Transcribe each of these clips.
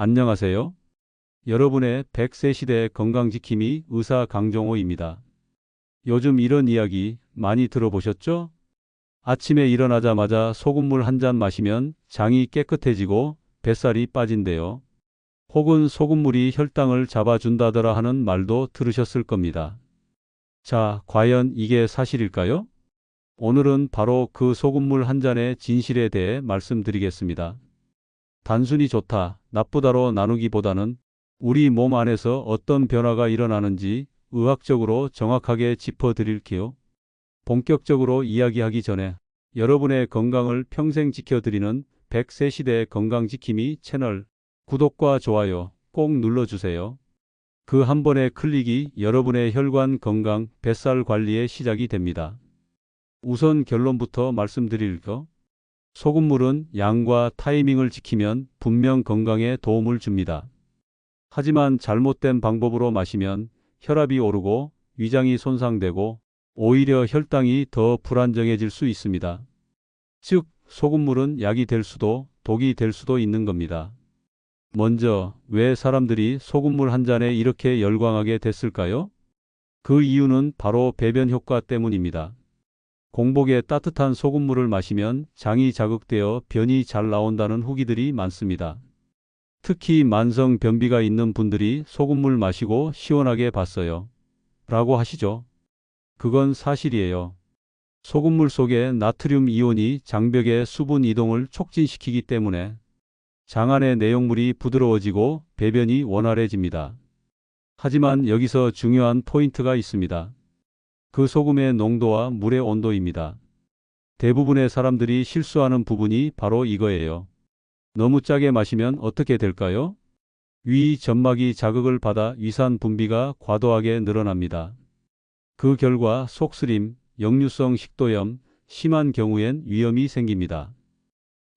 안녕하세요. 여러분의 100세 시대 건강지킴이 의사 강종호입니다. 요즘 이런 이야기 많이 들어보셨죠? 아침에 일어나자마자 소금물 한 잔 마시면 장이 깨끗해지고 뱃살이 빠진대요. 혹은 소금물이 혈당을 잡아준다더라 하는 말도 들으셨을 겁니다. 자, 과연 이게 사실일까요? 오늘은 바로 그 소금물 한 잔의 진실에 대해 말씀드리겠습니다. 단순히 좋다, 나쁘다로 나누기보다는 우리 몸 안에서 어떤 변화가 일어나는지 의학적으로 정확하게 짚어드릴게요. 본격적으로 이야기하기 전에 여러분의 건강을 평생 지켜드리는 100세 시대 건강지킴이 채널 구독과 좋아요 꼭 눌러주세요. 그 한 번의 클릭이 여러분의 혈관 건강, 뱃살 관리의 시작이 됩니다. 우선 결론부터 말씀드릴 거. 소금물은 양과 타이밍을 지키면 분명 건강에 도움을 줍니다. 하지만 잘못된 방법으로 마시면 혈압이 오르고 위장이 손상되고 오히려 혈당이 더 불안정해질 수 있습니다. 즉, 소금물은 약이 될 수도 독이 될 수도 있는 겁니다. 먼저, 왜 사람들이 소금물 한 잔에 이렇게 열광하게 됐을까요? 그 이유는 바로 배변 효과 때문입니다. 공복에 따뜻한 소금물을 마시면 장이 자극되어 변이 잘 나온다는 후기들이 많습니다. 특히 만성 변비가 있는 분들이 소금물 마시고 시원하게 봤어요. 라고 하시죠. 그건 사실이에요. 소금물 속의 나트륨 이온이 장벽의 수분 이동을 촉진시키기 때문에 장 안의 내용물이 부드러워지고 배변이 원활해집니다. 하지만 여기서 중요한 포인트가 있습니다. 그 소금의 농도와 물의 온도입니다. 대부분의 사람들이 실수하는 부분이 바로 이거예요. 너무 짜게 마시면 어떻게 될까요? 위 점막이 자극을 받아 위산 분비가 과도하게 늘어납니다. 그 결과 속쓰림, 역류성 식도염, 심한 경우엔 위험이 생깁니다.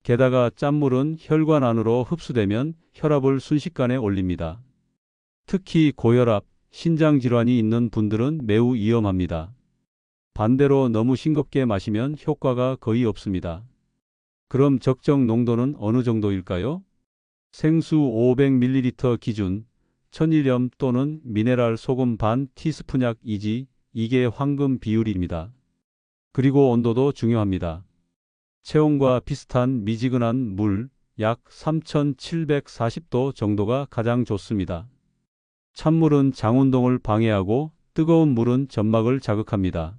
게다가 짠물은 혈관 안으로 흡수되면 혈압을 순식간에 올립니다. 특히 고혈압, 신장 질환이 있는 분들은 매우 위험합니다. 반대로 너무 싱겁게 마시면 효과가 거의 없습니다. 그럼 적정 농도는 어느 정도일까요? 생수 500ml 기준, 천일염 또는 미네랄 소금 반 티스푼 약 이지, 이게 황금 비율입니다. 그리고 온도도 중요합니다. 체온과 비슷한 미지근한 물, 약 3740도 정도가 가장 좋습니다. 찬물은 장운동을 방해하고 뜨거운 물은 점막을 자극합니다.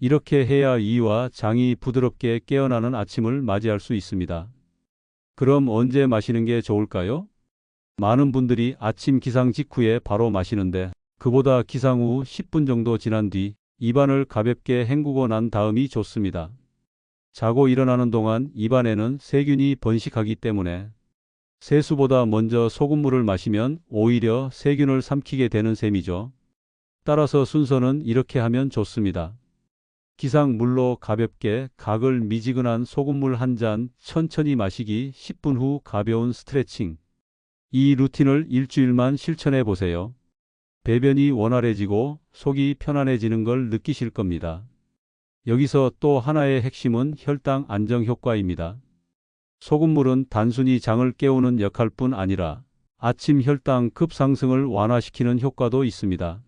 이렇게 해야 이와 장이 부드럽게 깨어나는 아침을 맞이할 수 있습니다. 그럼 언제 마시는 게 좋을까요? 많은 분들이 아침 기상 직후에 바로 마시는데 그보다 기상 후 10분 정도 지난 뒤 입안을 가볍게 헹구고 난 다음이 좋습니다. 자고 일어나는 동안 입안에는 세균이 번식하기 때문에 세수보다 먼저 소금물을 마시면 오히려 세균을 삼키게 되는 셈이죠. 따라서 순서는 이렇게 하면 좋습니다. 기상 물로 가볍게 각을 미지근한 소금물 한 잔 천천히 마시기 10분 후 가벼운 스트레칭. 이 루틴을 일주일만 실천해 보세요. 배변이 원활해지고 속이 편안해지는 걸 느끼실 겁니다. 여기서 또 하나의 핵심은 혈당 안정 효과입니다. 소금물은 단순히 장을 깨우는 역할뿐 아니라 아침 혈당 급상승을 완화시키는 효과도 있습니다.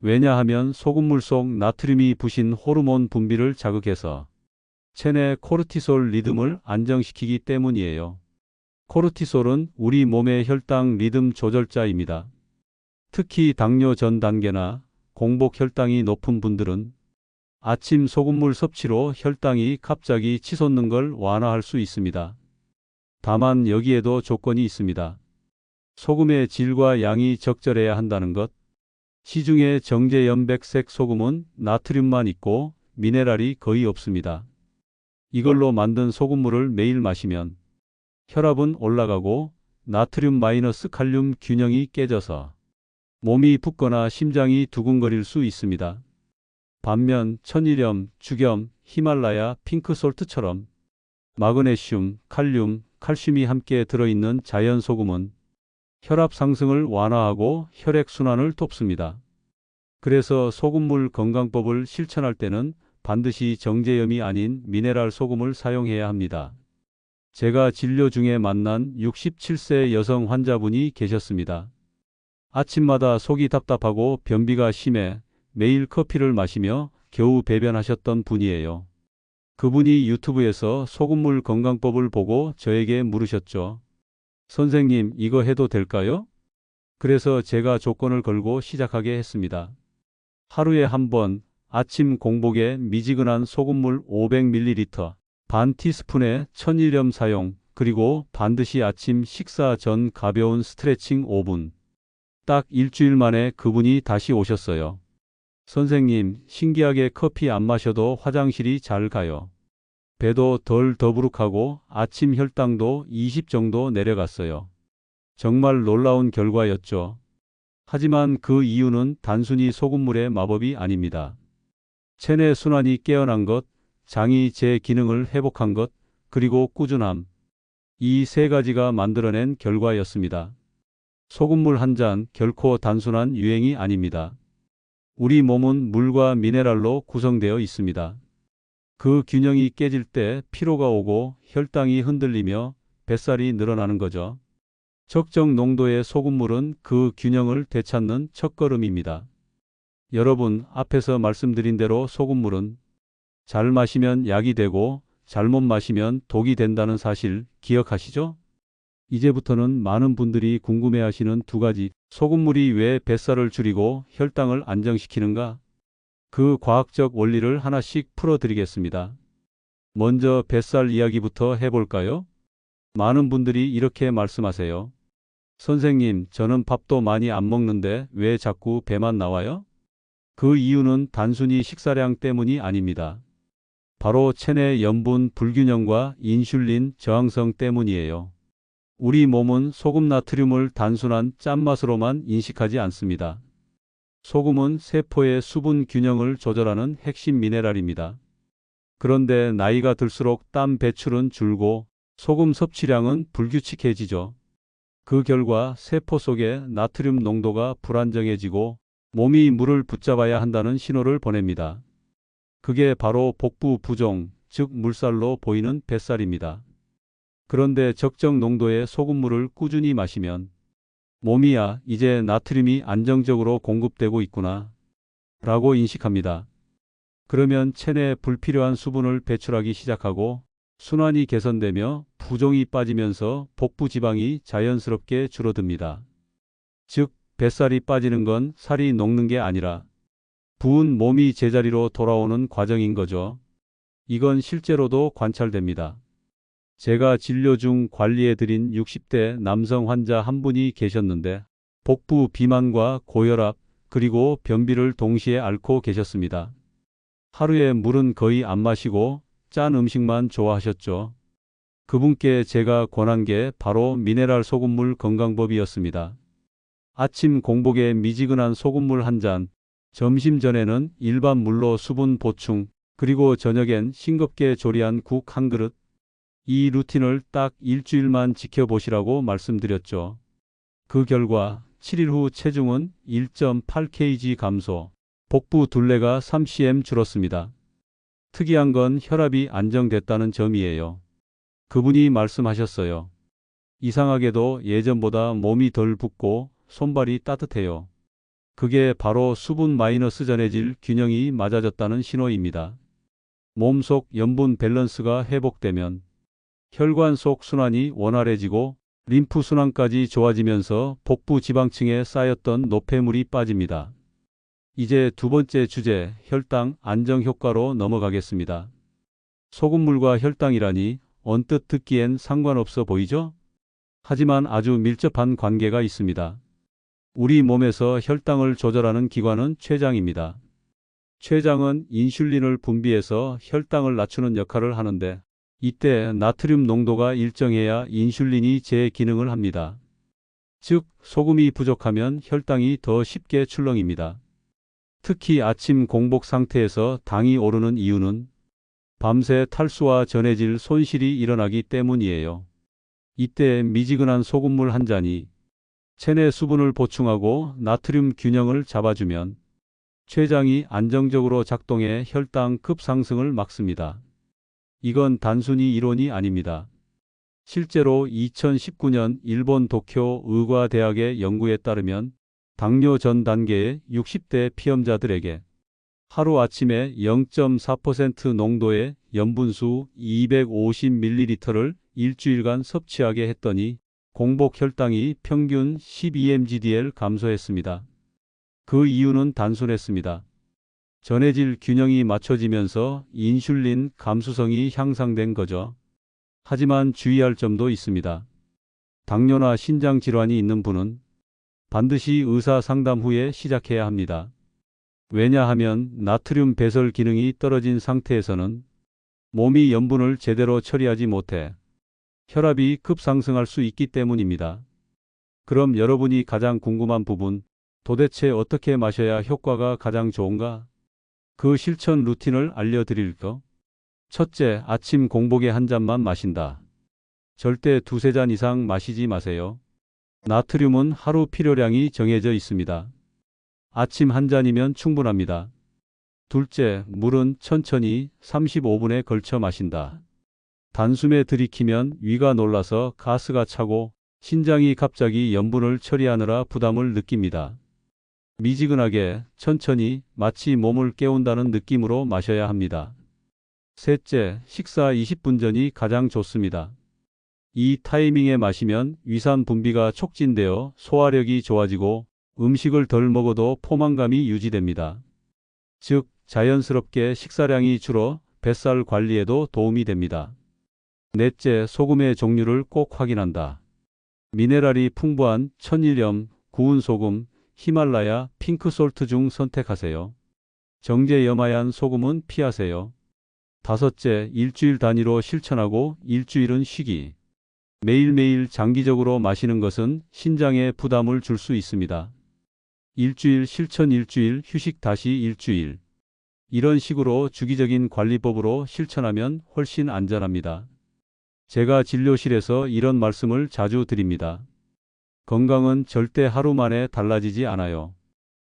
왜냐하면 소금물 속 나트륨이 부신 호르몬 분비를 자극해서 체내 코르티솔 리듬을 안정시키기 때문이에요. 코르티솔은 우리 몸의 혈당 리듬 조절자입니다. 특히 당뇨 전 단계나 공복 혈당이 높은 분들은 아침 소금물 섭취로 혈당이 갑자기 치솟는 걸 완화할 수 있습니다. 다만 여기에도 조건이 있습니다. 소금의 질과 양이 적절해야 한다는 것. 시중의 정제 연백색 소금은 나트륨만 있고 미네랄이 거의 없습니다. 이걸로 만든 소금물을 매일 마시면 혈압은 올라가고 나트륨 마이너스 칼륨 균형이 깨져서 몸이 붓거나 심장이 두근거릴 수 있습니다. 반면 천일염, 죽염, 히말라야, 핑크솔트처럼 마그네슘, 칼륨, 칼슘이 함께 들어있는 자연 소금은 혈압 상승을 완화하고 혈액 순환을 돕습니다. 그래서 소금물 건강법을 실천할 때는 반드시 정제염이 아닌 미네랄 소금을 사용해야 합니다. 제가 진료 중에 만난 67세 여성 환자분이 계셨습니다. 아침마다 속이 답답하고 변비가 심해 매일 커피를 마시며 겨우 배변하셨던 분이에요. 그분이 유튜브에서 소금물 건강법을 보고 저에게 물으셨죠. 선생님, 이거 해도 될까요? 그래서 제가 조건을 걸고 시작하게 했습니다. 하루에 한 번 아침 공복에 미지근한 소금물 500ml, 반 티스푼의 천일염 사용, 그리고 반드시 아침 식사 전 가벼운 스트레칭 5분. 딱 일주일 만에 그분이 다시 오셨어요. 선생님, 신기하게 커피 안 마셔도 화장실이 잘 가요. 배도 덜 더부룩하고 아침 혈당도 20 정도 내려갔어요. 정말 놀라운 결과였죠. 하지만 그 이유는 단순히 소금물의 마법이 아닙니다. 체내 순환이 깨어난 것, 장이 제 기능을 회복한 것, 그리고 꾸준함. 이 세 가지가 만들어낸 결과였습니다. 소금물 한 잔 결코 단순한 유행이 아닙니다. 우리 몸은 물과 미네랄로 구성되어 있습니다. 그 균형이 깨질 때 피로가 오고 혈당이 흔들리며 뱃살이 늘어나는 거죠. 적정 농도의 소금물은 그 균형을 되찾는 첫걸음입니다. 여러분, 앞에서 말씀드린 대로 소금물은 잘 마시면 약이 되고 잘못 마시면 독이 된다는 사실 기억하시죠? 이제부터는 많은 분들이 궁금해하시는 두 가지 소금물이 왜 뱃살을 줄이고 혈당을 안정시키는가? 그 과학적 원리를 하나씩 풀어드리겠습니다. 먼저 뱃살 이야기부터 해볼까요? 많은 분들이 이렇게 말씀하세요. 선생님, 저는 밥도 많이 안 먹는데 왜 자꾸 배만 나와요? 그 이유는 단순히 식사량 때문이 아닙니다. 바로 체내 염분 불균형과 인슐린 저항성 때문이에요. 우리 몸은 소금 나트륨을 단순한 짠맛으로만 인식하지 않습니다. 소금은 세포의 수분 균형을 조절하는 핵심 미네랄입니다. 그런데 나이가 들수록 땀 배출은 줄고 소금 섭취량은 불규칙해지죠. 그 결과 세포 속의 나트륨 농도가 불안정해지고 몸이 물을 붙잡아야 한다는 신호를 보냅니다. 그게 바로 복부 부종, 즉 물살로 보이는 뱃살입니다. 그런데 적정 농도의 소금물을 꾸준히 마시면 몸이야 이제 나트륨이 안정적으로 공급되고 있구나 라고 인식합니다. 그러면 체내 불필요한 수분을 배출하기 시작하고 순환이 개선되며 부종이 빠지면서 복부 지방이 자연스럽게 줄어듭니다. 즉 뱃살이 빠지는 건 살이 녹는 게 아니라 부은 몸이 제자리로 돌아오는 과정인 거죠. 이건 실제로도 관찰됩니다. 제가 진료 중 관리해드린 60대 남성 환자 한 분이 계셨는데 복부 비만과 고혈압 그리고 변비를 동시에 앓고 계셨습니다. 하루에 물은 거의 안 마시고 짠 음식만 좋아하셨죠. 그분께 제가 권한 게 바로 미네랄 소금물 건강법이었습니다. 아침 공복에 미지근한 소금물 한 잔, 점심 전에는 일반 물로 수분 보충, 그리고 저녁엔 싱겁게 조리한 국 한 그릇. 이 루틴을 딱 일주일만 지켜보시라고 말씀드렸죠. 그 결과 7일 후 체중은 1.8kg 감소, 복부 둘레가 3cm 줄었습니다. 특이한 건 혈압이 안정됐다는 점이에요. 그분이 말씀하셨어요. 이상하게도 예전보다 몸이 덜 붓고 손발이 따뜻해요. 그게 바로 수분 마이너스 전해질 균형이 맞아졌다는 신호입니다. 몸속 염분 밸런스가 회복되면 혈관 속 순환이 원활해지고 림프 순환까지 좋아지면서 복부 지방층에 쌓였던 노폐물이 빠집니다. 이제 두 번째 주제 혈당 안정 효과로 넘어가겠습니다. 소금물과 혈당이라니 언뜻 듣기엔 상관없어 보이죠? 하지만 아주 밀접한 관계가 있습니다. 우리 몸에서 혈당을 조절하는 기관은 췌장입니다. 췌장은 인슐린을 분비해서 혈당을 낮추는 역할을 하는데 이때 나트륨 농도가 일정해야 인슐린이 제 기능을 합니다. 즉 소금이 부족하면 혈당이 더 쉽게 출렁입니다. 특히 아침 공복 상태에서 당이 오르는 이유는 밤새 탈수와 전해질 손실이 일어나기 때문이에요. 이때 미지근한 소금물 한 잔이 체내 수분을 보충하고 나트륨 균형을 잡아주면 췌장이 안정적으로 작동해 혈당 급상승을 막습니다. 이건 단순히 이론이 아닙니다. 실제로 2019년 일본 도쿄 의과대학의 연구에 따르면 당뇨 전 단계의 60대 피험자들에게 하루 아침에 0.4% 농도의 염분수 250ml를 일주일간 섭취하게 했더니 공복 혈당이 평균 12mgdl 감소했습니다. 그 이유는 단순했습니다. 전해질 균형이 맞춰지면서 인슐린 감수성이 향상된 거죠. 하지만 주의할 점도 있습니다. 당뇨나 신장 질환이 있는 분은 반드시 의사 상담 후에 시작해야 합니다. 왜냐하면 나트륨 배설 기능이 떨어진 상태에서는 몸이 염분을 제대로 처리하지 못해 혈압이 급상승할 수 있기 때문입니다. 그럼 여러분이 가장 궁금한 부분, 도대체 어떻게 마셔야 효과가 가장 좋은가? 그 실천 루틴을 알려드릴까? 첫째, 아침 공복에 한 잔만 마신다. 절대 두세 잔 이상 마시지 마세요. 나트륨은 하루 필요량이 정해져 있습니다. 아침 한 잔이면 충분합니다. 둘째, 물은 천천히 35분에 걸쳐 마신다. 단숨에 들이키면 위가 놀라서 가스가 차고 신장이 갑자기 염분을 처리하느라 부담을 느낍니다. 미지근하게 천천히 마치 몸을 깨운다는 느낌으로 마셔야 합니다. 셋째, 식사 20분 전이 가장 좋습니다. 이 타이밍에 마시면 위산 분비가 촉진되어 소화력이 좋아지고 음식을 덜 먹어도 포만감이 유지됩니다. 즉, 자연스럽게 식사량이 줄어 뱃살 관리에도 도움이 됩니다. 넷째, 소금의 종류를 꼭 확인한다. 미네랄이 풍부한 천일염, 구운 소금, 히말라야, 핑크솔트 중 선택하세요. 정제염하얀 소금은 피하세요. 다섯째, 일주일 단위로 실천하고 일주일은 쉬기. 매일매일 장기적으로 마시는 것은 신장에 부담을 줄 수 있습니다. 일주일 실천 일주일 휴식 다시 일주일. 이런 식으로 주기적인 관리법으로 실천하면 훨씬 안전합니다. 제가 진료실에서 이런 말씀을 자주 드립니다. 건강은 절대 하루 만에 달라지지 않아요.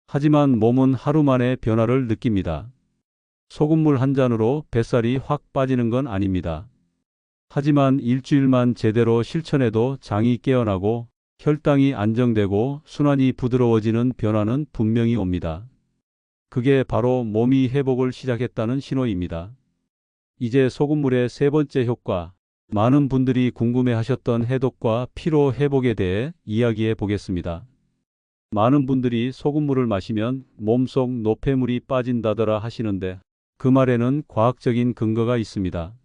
하지만 몸은 하루 만에 변화를 느낍니다. 소금물 한 잔으로 뱃살이 확 빠지는 건 아닙니다. 하지만 일주일만 제대로 실천해도 장이 깨어나고 혈당이 안정되고 순환이 부드러워지는 변화는 분명히 옵니다. 그게 바로 몸이 회복을 시작했다는 신호입니다. 이제 소금물의 세 번째 효과, 많은 분들이 궁금해 하셨던 해독과 피로 회복에 대해 이야기해 보겠습니다. 많은 분들이 소금물을 마시면 몸속 노폐물이 빠진다더라 하시는데 그 말에는 과학적인 근거가 있습니다.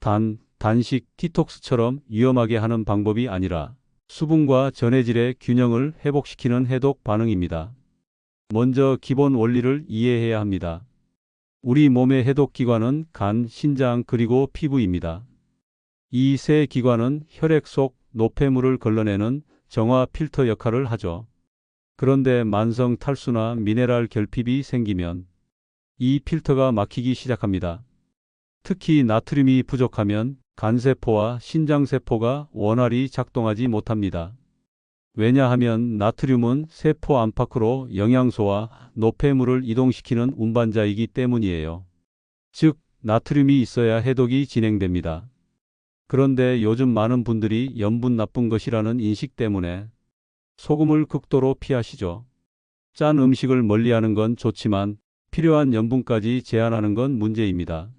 단, 단식 디톡스처럼 위험하게 하는 방법이 아니라 수분과 전해질의 균형을 회복시키는 해독 반응입니다. 먼저 기본 원리를 이해해야 합니다. 우리 몸의 해독 기관은 간, 신장 그리고 피부입니다. 이 세 기관은 혈액 속 노폐물을 걸러내는 정화 필터 역할을 하죠. 그런데 만성 탈수나 미네랄 결핍이 생기면 이 필터가 막히기 시작합니다. 특히 나트륨이 부족하면 간세포와 신장세포가 원활히 작동하지 못합니다. 왜냐하면 나트륨은 세포 안팎으로 영양소와 노폐물을 이동시키는 운반자이기 때문이에요. 즉, 나트륨이 있어야 해독이 진행됩니다. 그런데 요즘 많은 분들이 염분 나쁜 것이라는 인식 때문에 소금을 극도로 피하시죠. 짠 음식을 멀리하는 건 좋지만 필요한 염분까지 제한하는 건 문제입니다.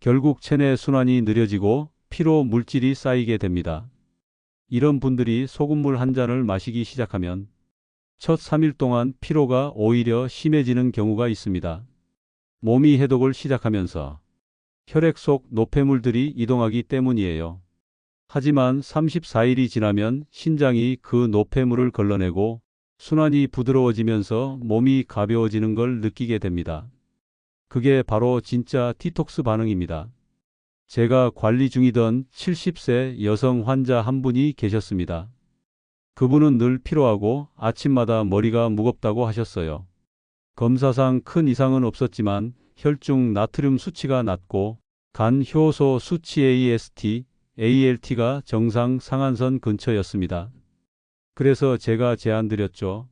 결국 체내 순환이 느려지고 피로 물질이 쌓이게 됩니다. 이런 분들이 소금물 한 잔을 마시기 시작하면 첫 3일 동안 피로가 오히려 심해지는 경우가 있습니다. 몸이 해독을 시작하면서 혈액 속 노폐물들이 이동하기 때문이에요. 하지만 34일이 지나면 신장이 그 노폐물을 걸러내고 순환이 부드러워지면서 몸이 가벼워지는 걸 느끼게 됩니다. 그게 바로 진짜 디톡스 반응입니다. 제가 관리 중이던 70세 여성 환자 한 분이 계셨습니다. 그분은 늘 피로하고 아침마다 머리가 무겁다고 하셨어요. 검사상 큰 이상은 없었지만 혈중 나트륨 수치가 낮고 간 효소 수치 AST, ALT가 정상 상한선 근처였습니다. 그래서 제가 제안드렸죠.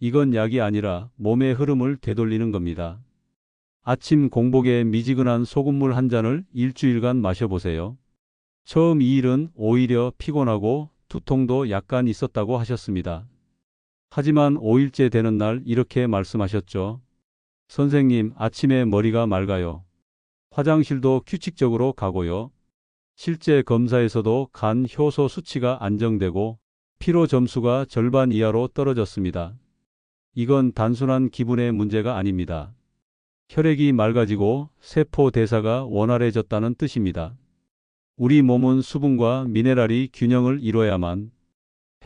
이건 약이 아니라 몸의 흐름을 되돌리는 겁니다. 아침 공복에 미지근한 소금물 한 잔을 일주일간 마셔보세요. 처음 이 일은 오히려 피곤하고 두통도 약간 있었다고 하셨습니다. 하지만 5일째 되는 날 이렇게 말씀하셨죠. 선생님, 아침에 머리가 맑아요. 화장실도 규칙적으로 가고요. 실제 검사에서도 간 효소 수치가 안정되고 피로 점수가 절반 이하로 떨어졌습니다. 이건 단순한 기분의 문제가 아닙니다. 혈액이 맑아지고 세포 대사가 원활해졌다는 뜻입니다. 우리 몸은 수분과 미네랄이 균형을 이뤄야만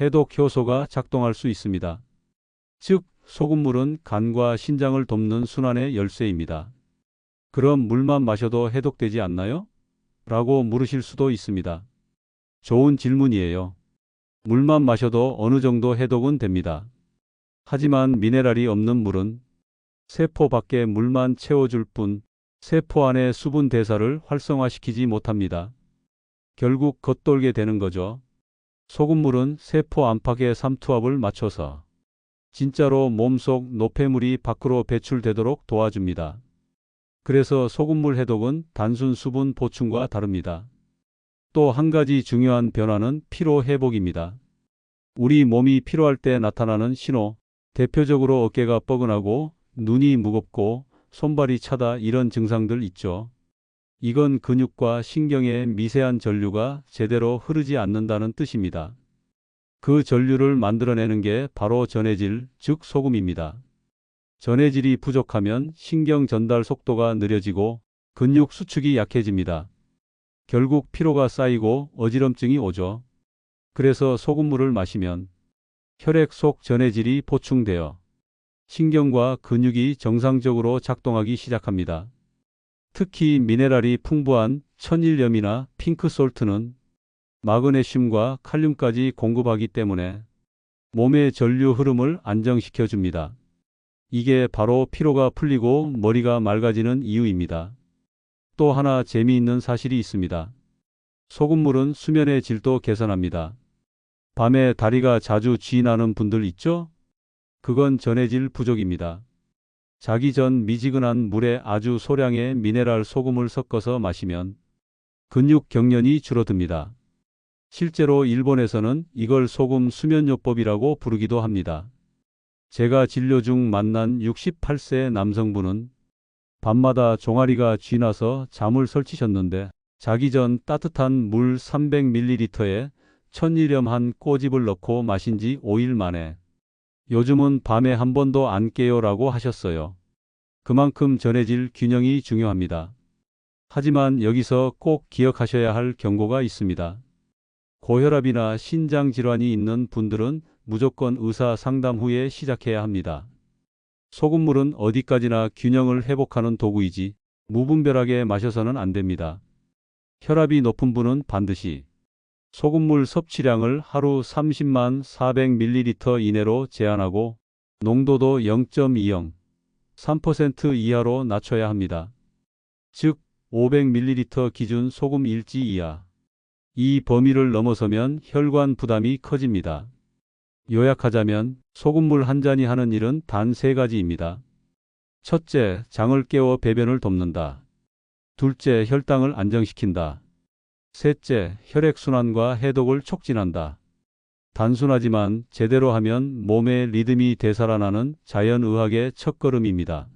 해독 효소가 작동할 수 있습니다. 즉, 소금물은 간과 신장을 돕는 순환의 열쇠입니다. 그럼 물만 마셔도 해독되지 않나요? 라고 물으실 수도 있습니다. 좋은 질문이에요. 물만 마셔도 어느 정도 해독은 됩니다. 하지만 미네랄이 없는 물은 세포 밖에 물만 채워줄 뿐 세포 안의 수분 대사를 활성화시키지 못합니다. 결국 겉돌게 되는 거죠. 소금물은 세포 안팎의 삼투압을 맞춰서 진짜로 몸속 노폐물이 밖으로 배출되도록 도와줍니다. 그래서 소금물 해독은 단순 수분 보충과 다릅니다. 또 한 가지 중요한 변화는 피로 회복입니다. 우리 몸이 피로할 때 나타나는 신호, 대표적으로 어깨가 뻐근하고 눈이 무겁고 손발이 차다 이런 증상들 있죠. 이건 근육과 신경의 미세한 전류가 제대로 흐르지 않는다는 뜻입니다. 그 전류를 만들어내는 게 바로 전해질, 즉 소금입니다. 전해질이 부족하면 신경 전달 속도가 느려지고 근육 수축이 약해집니다. 결국 피로가 쌓이고 어지럼증이 오죠. 그래서 소금물을 마시면 혈액 속 전해질이 보충되어 신경과 근육이 정상적으로 작동하기 시작합니다. 특히 미네랄이 풍부한 천일염이나 핑크솔트는 마그네슘과 칼륨까지 공급하기 때문에 몸의 전류 흐름을 안정시켜 줍니다. 이게 바로 피로가 풀리고 머리가 맑아지는 이유입니다. 또 하나 재미있는 사실이 있습니다. 소금물은 수면의 질도 개선합니다. 밤에 다리가 자주 쥐나는 분들 있죠? 그건 전해질 부족입니다. 자기 전 미지근한 물에 아주 소량의 미네랄 소금을 섞어서 마시면 근육 경련이 줄어듭니다. 실제로 일본에서는 이걸 소금 수면요법이라고 부르기도 합니다. 제가 진료 중 만난 68세 남성분은 밤마다 종아리가 쥐나서 잠을 설치셨는데 자기 전 따뜻한 물 300ml에 천일염 한 꼬집을 넣고 마신 지 5일 만에 요즘은 밤에 한 번도 안 깨요 라고 하셨어요. 그만큼 전해질 균형이 중요합니다. 하지만 여기서 꼭 기억하셔야 할 경고가 있습니다. 고혈압이나 신장 질환이 있는 분들은 무조건 의사 상담 후에 시작해야 합니다. 소금물은 어디까지나 균형을 회복하는 도구이지 무분별하게 마셔서는 안 됩니다. 혈압이 높은 분은 반드시 소금물 섭취량을 하루 30만 400ml 이내로 제한하고 농도도 0.20, 3% 이하로 낮춰야 합니다. 즉 500ml 기준 소금 일지 이하. 이 범위를 넘어서면 혈관 부담이 커집니다. 요약하자면 소금물 한 잔이 하는 일은 단 세 가지입니다. 첫째, 장을 깨워 배변을 돕는다. 둘째, 혈당을 안정시킨다. 셋째, 혈액순환과 해독을 촉진한다. 단순하지만 제대로 하면 몸의 리듬이 되살아나는 자연의학의 첫걸음입니다.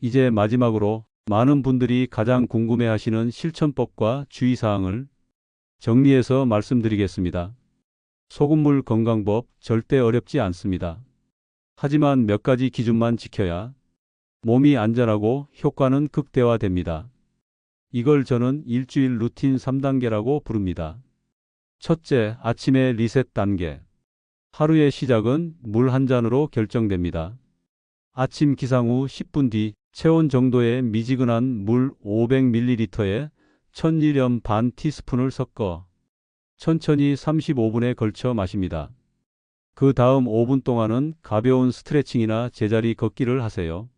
이제 마지막으로 많은 분들이 가장 궁금해하시는 실천법과 주의사항을 정리해서 말씀드리겠습니다. 소금물 건강법 절대 어렵지 않습니다. 하지만 몇 가지 기준만 지켜야 몸이 안전하고 효과는 극대화됩니다. 이걸 저는 일주일 루틴 3단계라고 부릅니다. 첫째, 아침의 리셋 단계. 하루의 시작은 물 한 잔으로 결정됩니다. 아침 기상 후 10분 뒤 체온 정도의 미지근한 물 500ml에 천일염 반 티스푼을 섞어 천천히 35분에 걸쳐 마십니다. 그 다음 5분 동안은 가벼운 스트레칭이나 제자리 걷기를 하세요.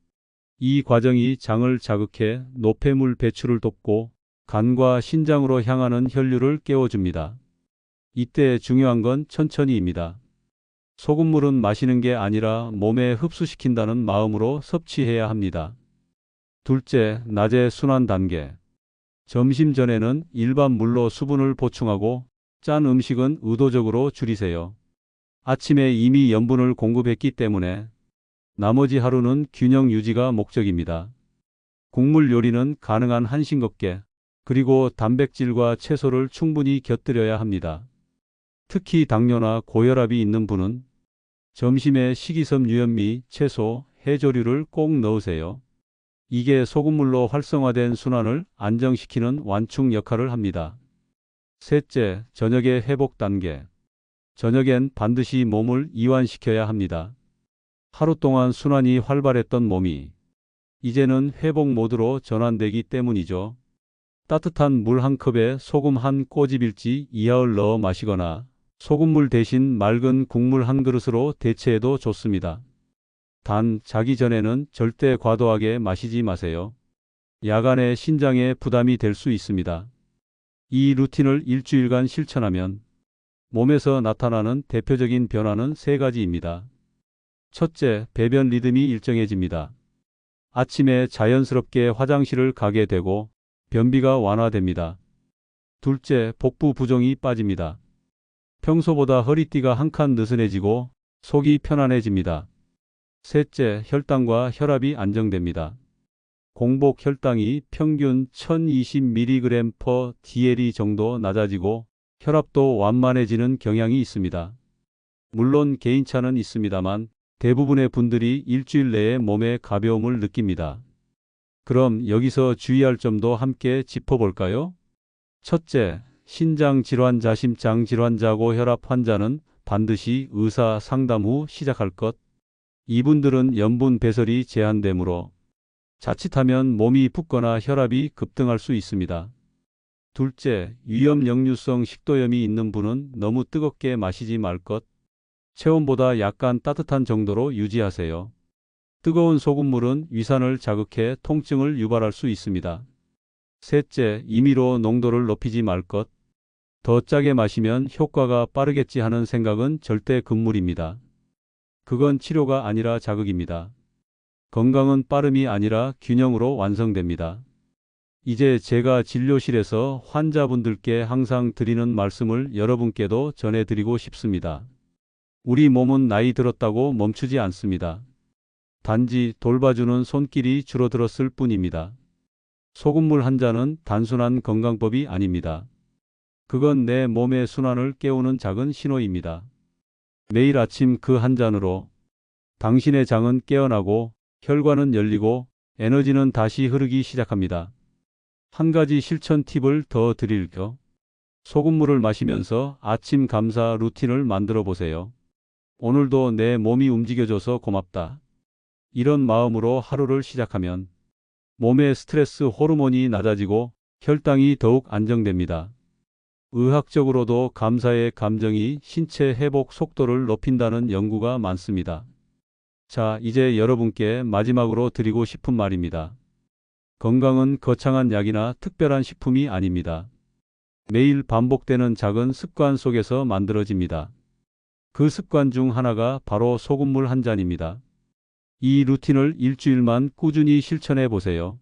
이 과정이 장을 자극해 노폐물 배출을 돕고 간과 신장으로 향하는 혈류를 깨워줍니다. 이때 중요한 건 천천히입니다. 소금물은 마시는 게 아니라 몸에 흡수시킨다는 마음으로 섭취해야 합니다. 둘째, 낮의 순환 단계. 점심 전에는 일반 물로 수분을 보충하고 짠 음식은 의도적으로 줄이세요. 아침에 이미 염분을 공급했기 때문에 나머지 하루는 균형 유지가 목적입니다. 국물 요리는 가능한 한 싱겁게 그리고 단백질과 채소를 충분히 곁들여야 합니다. 특히 당뇨나 고혈압이 있는 분은 점심에 식이섬 유현미, 채소, 해조류를 꼭 넣으세요. 이게 소금물로 활성화된 순환을 안정시키는 완충 역할을 합니다. 셋째, 저녁의 회복 단계. 저녁엔 반드시 몸을 이완시켜야 합니다. 하루 동안 순환이 활발했던 몸이 이제는 회복 모드로 전환되기 때문이죠. 따뜻한 물 한 컵에 소금 한 꼬집일지 이하를 넣어 마시거나 소금물 대신 맑은 국물 한 그릇으로 대체해도 좋습니다. 단 자기 전에는 절대 과도하게 마시지 마세요. 야간에 신장에 부담이 될 수 있습니다. 이 루틴을 일주일간 실천하면 몸에서 나타나는 대표적인 변화는 세 가지입니다. 첫째, 배변 리듬이 일정해집니다. 아침에 자연스럽게 화장실을 가게 되고 변비가 완화됩니다. 둘째, 복부 부종이 빠집니다. 평소보다 허리띠가 한 칸 느슨해지고 속이 편안해집니다. 셋째, 혈당과 혈압이 안정됩니다. 공복 혈당이 평균 1020mg DLE 정도 낮아지고 혈압도 완만해지는 경향이 있습니다. 물론 개인차는 있습니다만 대부분의 분들이 일주일 내에 몸의 가벼움을 느낍니다. 그럼 여기서 주의할 점도 함께 짚어볼까요? 첫째, 신장 질환자, 심장 질환자, 고 혈압 환자는 반드시 의사 상담 후 시작할 것. 이분들은 염분 배설이 제한되므로 자칫하면 몸이 붓거나 혈압이 급등할 수 있습니다. 둘째, 위염 역류성 식도염이 있는 분은 너무 뜨겁게 마시지 말 것. 체온보다 약간 따뜻한 정도로 유지하세요. 뜨거운 소금물은 위산을 자극해 통증을 유발할 수 있습니다. 셋째, 임의로 농도를 높이지 말 것. 더 짜게 마시면 효과가 빠르겠지 하는 생각은 절대 금물입니다. 그건 치료가 아니라 자극입니다. 건강은 빠름이 아니라 균형으로 완성됩니다. 이제 제가 진료실에서 환자분들께 항상 드리는 말씀을 여러분께도 전해드리고 싶습니다. 우리 몸은 나이 들었다고 멈추지 않습니다. 단지 돌봐주는 손길이 줄어들었을 뿐입니다. 소금물 한 잔은 단순한 건강법이 아닙니다. 그건 내 몸의 순환을 깨우는 작은 신호입니다. 매일 아침 그 한 잔으로 당신의 장은 깨어나고 혈관은 열리고 에너지는 다시 흐르기 시작합니다. 한 가지 실천 팁을 더 드릴게요. 소금물을 마시면서 아침 감사 루틴을 만들어 보세요. 오늘도 내 몸이 움직여줘서 고맙다. 이런 마음으로 하루를 시작하면 몸의 스트레스 호르몬이 낮아지고 혈당이 더욱 안정됩니다. 의학적으로도 감사의 감정이 신체 회복 속도를 높인다는 연구가 많습니다. 자, 이제 여러분께 마지막으로 드리고 싶은 말입니다. 건강은 거창한 약이나 특별한 식품이 아닙니다. 매일 반복되는 작은 습관 속에서 만들어집니다. 그 습관 중 하나가 바로 소금물 한 잔입니다. 이 루틴을 일주일만 꾸준히 실천해 보세요.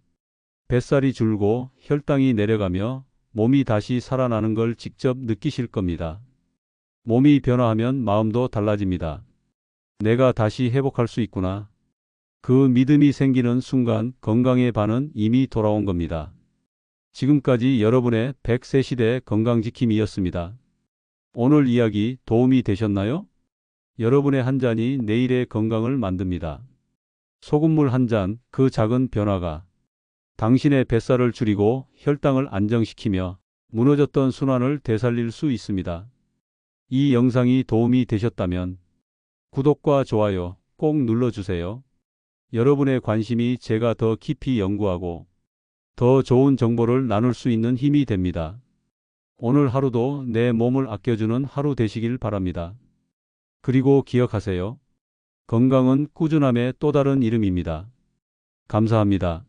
뱃살이 줄고 혈당이 내려가며 몸이 다시 살아나는 걸 직접 느끼실 겁니다. 몸이 변화하면 마음도 달라집니다. 내가 다시 회복할 수 있구나. 그 믿음이 생기는 순간 건강의 반은 이미 돌아온 겁니다. 지금까지 여러분의 100세 시대 건강지킴이였습니다. 오늘 이야기 도움이 되셨나요? 여러분의 한 잔이 내일의 건강을 만듭니다. 소금물 한 잔, 그 작은 변화가 당신의 뱃살을 줄이고 혈당을 안정시키며 무너졌던 순환을 되살릴 수 있습니다. 이 영상이 도움이 되셨다면 구독과 좋아요 꼭 눌러주세요. 여러분의 관심이 제가 더 깊이 연구하고 더 좋은 정보를 나눌 수 있는 힘이 됩니다. 오늘 하루도 내 몸을 아껴주는 하루 되시길 바랍니다. 그리고 기억하세요. 건강은 꾸준함의 또 다른 이름입니다. 감사합니다.